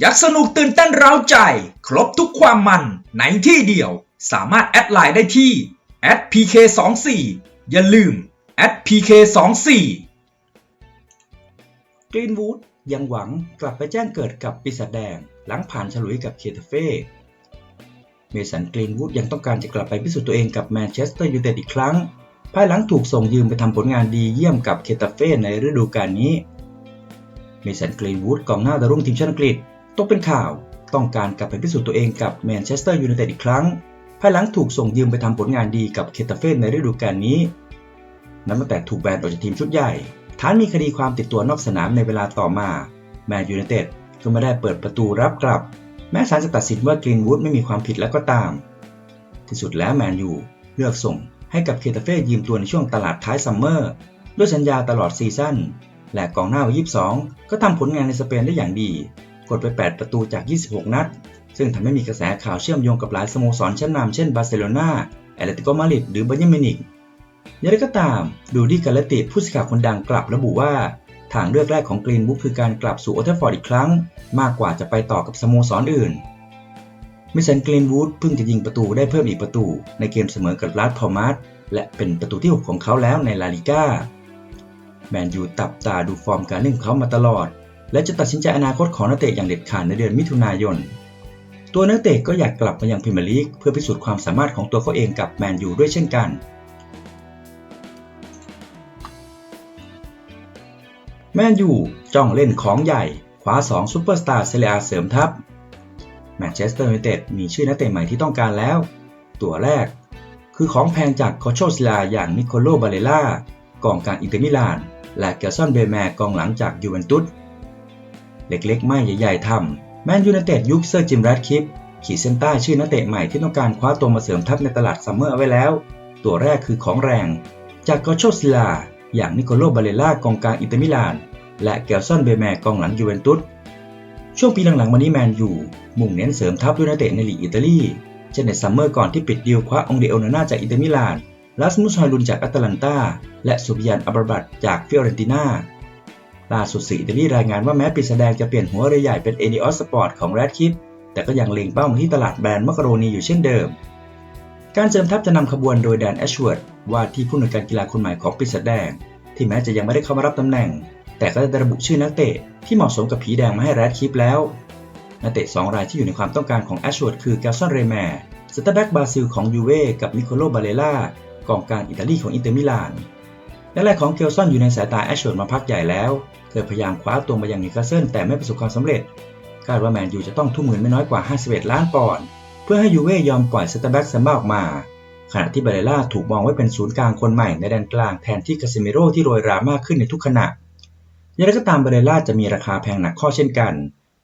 อยากสนุกตื่นเต้นเร้าใจ ครบทุกความมันในที่เดียว สามารถแอดไลน์ได้ที่ @pk24 อย่าลืม @pk24 กรีนวูดยังหวังกลับไปแจ้งเกิดกับปีศาจแดง หลังผ่านฉลุยกับเคเทเฟ่เมสันกรีนวูดยังต้องการจะกลับไปพิสูจน์ตัวเองกับแมนเชสเตอร์ยูไนเต็ดอีกครั้ง ภายหลังถูกส่งยืมไปทำผลงานดีเยี่ยมกับเคตาเฟ่ในฤดูกาลนี้ เมสันกรีนวูดกองหน้าดารุ่งทีมชาติอังกฤษ ตกเป็นข่าวต้องการกลับไปพิสูจน์ตัวเองกับแมนเชสเตอร์ยูไนเต็ดอีกครั้ง ภายหลังถูกส่งยืมไปทำผลงานดีกับเคตาเฟ่ในฤดูกาลนี้ นับตั้งแต่ถูกแบนออกจากทีมชุดใหญ่ ฐานมีคดีความติดตัวนอกสนามในเวลาต่อมา แมนยูไนเต็ดก็ไม่ได้เปิดประตูรับกลับ แม้ศาลจะตัดสินว่ากรีนวูดไม่มีความผิดแล้วก็ตาม ที่สุดแล้วแมนยูเลือกส่งให้กับเคตาเฟ่ยืมตัวในช่วงตลาดท้ายซัมเมอร์ด้วยสัญญาตลอดซีซั่นและกองหน้าวัย22 ก็ทำผลงานในสเปนได้อย่างดี ดไป 8 ประตูจาก 26 นัด ซึ่งทำให้มีกระแสข่าวเชื่อมโยงกับหลายสโมสรชั้นนำเช่นบาร์เซโลนาแอตเลติโกมาดริดหรือบาเยมินิกอย่างไรก็ตาม ดูดีกาเลติผู้สื่อข่าวคนดังกลับระบุว่า ทางเลือกแรกของกรีนบุ๊กคือการกลับสู่โอเทฟฟอร์ดอีกครั้ง มากกว่าจะไปต่อกับสโมสรอื่นมิสันกรีนวูดเพิ่งจะยิงประตูได้เพิ่มอีกประตู ในเกมเสมอกับลาดพอมัสและเป็นประตูที่ 6 ของเขาแล้วในลาลิก้าแมนยูตับตาดูฟอร์มการเล่นเขามาตลอด และจะตัดสินใจอนาคตของนักเตะอย่างเด็ดขาดในเดือนมิถุนายน ตัวนักเตะก็อยากกลับมายังพรีเมียร์ลีกเพื่อพิสูจน์ความสามารถของตัวเขาเองกับแมนยูด้วยเช่นกันแมนยูจ้องเล่นของใหญ่คว้า2ซูเปอร์สตาร์เซเรียเสริมทัพแมนเชสเตอร์ยูไนเต็ดมีชื่อนักเตะใหม่ที่ต้องการแล้ว ตัวแรก คือของแพงจากโคโชซิลาอย่างนิโคโลบาเลล่ากองกลางอินเตอร์มิลาน และเกลซอนเบแมร์กองหลังจากยูเวนตุส เล็กๆ ไม่ใหญ่ๆทำแมนยูไนเต็ดยุคเซอร์จิมแรดคิปขีดเส้นใต้ชื่อนักเตะใหม่ที่ต้องการคว้าตัวมาเสริมทัพในตลาดซัมเมอร์เอาไว้แล้ว ตัวแรกคือของแรง จากโคโชซิลา อย่างนิโคโลบาเลล่ากองกลางอินเตอร์มิลาน และเกลซอนเบแมกองหลังยูเวนตุสช่วงปีหลังๆมานี้แมนยูมุ่งเน้นเสริมทัพด้วยนักเตะในลีกอิตาลีเช่นในซัมเมอร์ก่อนที่ปิดดีลคว้าองเดโอนาน่าจากอินเตอร์มิลานลาสมุสฮอยลุนจากแอตแลนตาและสุบิยันอับราบัตจากฟิออเรนติน่า ล่าสุดสื่ออิตาลีรายงานว่าแม้ปีแสดงจะเปลี่ยนหัวเรือใหญ่เป็นเอนิออสสปอร์ตของแรดคิปแต่ก็ยังเล็งเป้ามาที่ตลาดแบรนด์มักโรนีอยู่เช่นเดิม การเสริมทัพจะนำขบวนโดยแดนแอชเวิร์ดว่าที่ผู้อำนวยการกีฬาคนใหม่ของปีแสดง ที่แม้จะยังไม่ได้เข้ามารับตำแหน่ง แต่ก็ได้ระบุชื่อนักเตะที่เหมาะสมกับผีแดงมาให้แรดคิปแล้ว นักเตะสองรายที่อยู่ในความต้องการของแอชเวิร์ดคือแกลซอนเรแมร์สเตอร์แบ็กบราซิลของยูเว่กับนิโคโลบาเลล่ากองกางอิตาลีของอินเตอร์มิลาน และแรกของเกลซอนอยู่ในสายตาแอชเวิร์ดมาพักใหญ่แล้วเคยพยายามคว้าตัวมาอยังนิคาเซิลแต่ไม่ประสบความสำเร็จ คาดว่าแมนยูจะต้องทุ่มเงินไม่น้อยกว่า 51 ล้านปอนด์เพื่อให้ยูเว่ยอมปล่อยสเตแบ็กซัมบ้าออกมา ขณะที่บาเลล่าถูกมองไว้เป็นศูนย์กลางคนใหม่ในแดนกลางแทนที่คาซิเมโรที่โรยรามากขึ้นในทุกขณะอย่างไรก็ตามบาเลล่าจะมีราคาแพงหนักข้อเช่นกัน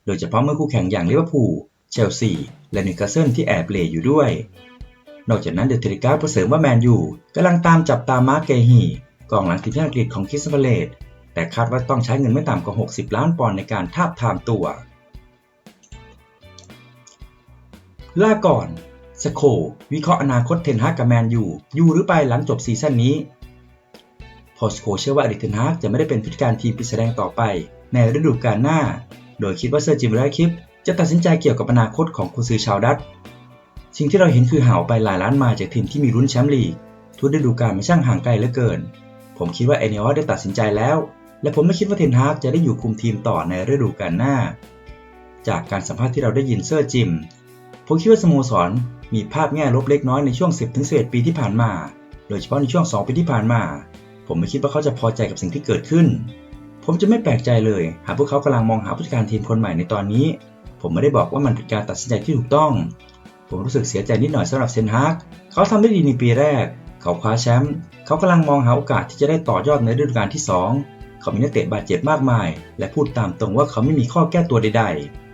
โดยเฉพาะเมื่อคู่แข่งอย่างลิเวอร์พูล เชลซี และนิคาเซิลที่แอบเปลอยู่ด้วย นอกจากนั้นเดอะเทลิกาเสริมว่าแมนยูกำลังตามจับตามาร์กเกฮี กองหลังทีมชาติอังกฤษของคริสตัลเลตแต่คาดว่าต้องใช้เงินไม่ต่ำกว่า 60 ล้านปอนด์ในการทาบทามตัว ล่าก่อน สโค วิเคราะห์อนาคตเทนฮากกับแมนยูอยู่หรือไปหลังจบซีซั่นนี้ พอสโคเชื่อว่าอดีตเทนฮากจะไม่ได้เป็นผู้จัดการทีมปิดแสดงต่อไป ในฤดูกาลหน้า โดยคิดว่าเซอร์จิมไรคิปจะตัดสินใจเกี่ยวกับอนาคตของกุนซือชาวดัตสิ่งที่เราเห็นคือหาวไปหลายล้านมาจากทีมที่มีรุ้นแชมป์ลีกทุกฤดูกาลไม่ช่างห่างไกลเหลือเกิน ผมคิดว่าเอเนอสได้ตัดสินใจแล้ว และผมไม่คิดว่าเทนฮากจะได้อยู่คุมทีมต่อในฤดูกาลหน้า จากการสัมภาษณ์ที่เราได้ยินเซอร์จิม ผมคิดว่าสโมสรมีภาพแง่ลบเล็กน้อยในช่วง 10-11 ปีที่ผ่านมา โดยเฉพาะในช่วง 2 ปีที่ผ่านมา ผมไม่คิดว่าเขาจะพอใจกับสิ่งที่เกิดขึ้น ผมจะไม่แปลกใจเลย หากพวกเขากำลังมองหาผู้จัดการทีมคนใหม่ในตอนนี้ ผมไม่ได้บอกว่ามันเป็นการตัดสินใจที่ถูกต้อง ผมรู้สึกเสียใจนิดหน่อยสำหรับเซนฮากเขาทำได้ดีในปีแรก เขาคว้าแชมป์ เขากำลังมองหาโอกาสที่จะได้ต่อยอดในฤดูกาลที่ 2 เขามีนักเตะบาดเจ็บมากมาย และพูดตามตรงว่าเขาไม่มีข้อแก้ตัวใดๆ